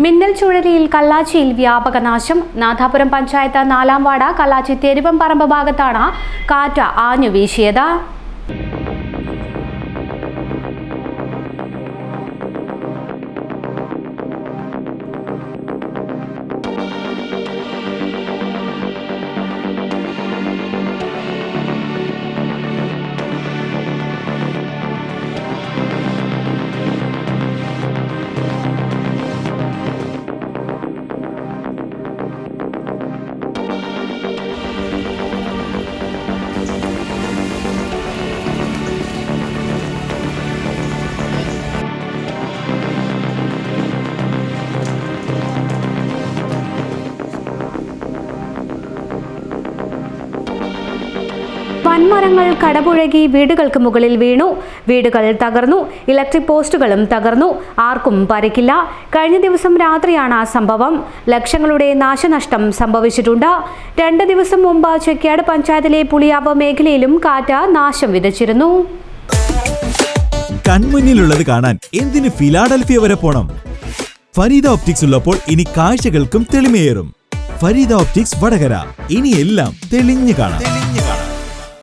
മിന്നൽ ചുഴലിയിൽ കല്ലാച്ചിയിൽ വ്യാപക നാശം. നാഥാപുരം പഞ്ചായത്ത് നാലാം വാർഡ് കല്ലാച്ചി തെരുവംപറമ്പ് ഭാഗത്താണ് കാറ്റ് ആഞ്ഞു വീശിയത് വൻമരങ്ങൾ കടപുഴകി വീടുകൾക്ക് മുകളിൽ വീണു. വീടുകൾ തകർന്നു. ഇലക്ട്രിക് പോസ്റ്റുകളും തകർന്നു. ആർക്കും പരിക്കില്ല. കഴിഞ്ഞ ദിവസം രാത്രിയാണ് ആ സംഭവം. ലക്ഷങ്ങളുടെ നാശനഷ്ടം സംഭവിച്ചിട്ടുണ്ട്. രണ്ട് ദിവസം മുമ്പ് ചെക്കാട് പഞ്ചായത്തിലെ പുളിയാവ് മേഖലയിലും കാറ്റ് നാശം വിതച്ചിരുന്നു. കൺമുന്നിലുള്ളത് കാണാൻ എന്തിന് ഫിലാഡൽഫിയ വരെ പോണം? ഫരീദ ഓപ്റ്റിക്സ് ഉള്ളപ്പോൾ ഇനി കാഴ്ചകൾക്കും തെളിമയേറും. ഫരീദ ഓപ്റ്റിക്സ് വടകര. ഇനി എല്ലാം തെളിഞ്ഞു കാണാം.